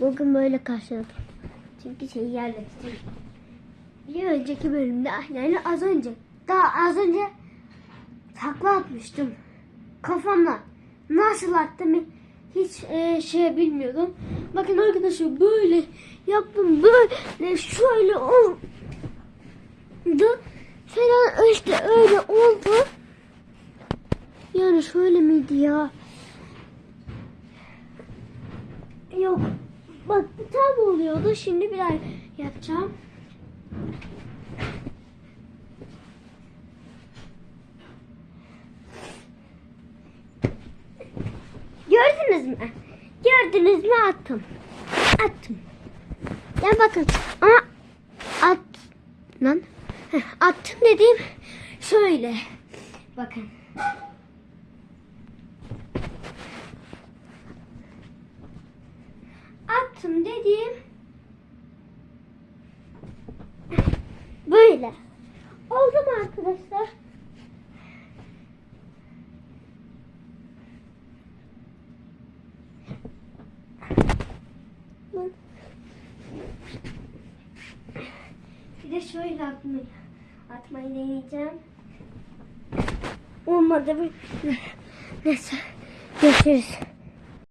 Bugün böyle karşıladım. Çünkü şeyi yerleştirdim. Bir önceki bölümde yani az önce daha az önce takla atmıştım. Kafamla nasıl attım hiç e, şey bilmiyordum. Bakın arkadaşlar böyle yaptım böyle şöyle oldu. Falan işte öyle oldu. Yani şöyle miydi ya? Yok. Bak tam oluyordu. Şimdi bir daha yapacağım. Gördünüz mü? Gördünüz mü attım. Attım. Ya bakın ama at lan attım dediğim şöyle. Bakın. Attım dediğim böyle. Oldu mu arkadaşlar? Bir de şöyle atmayı, atmayı deneyeceğim. Olmadı. Neyse. Görüşürüz.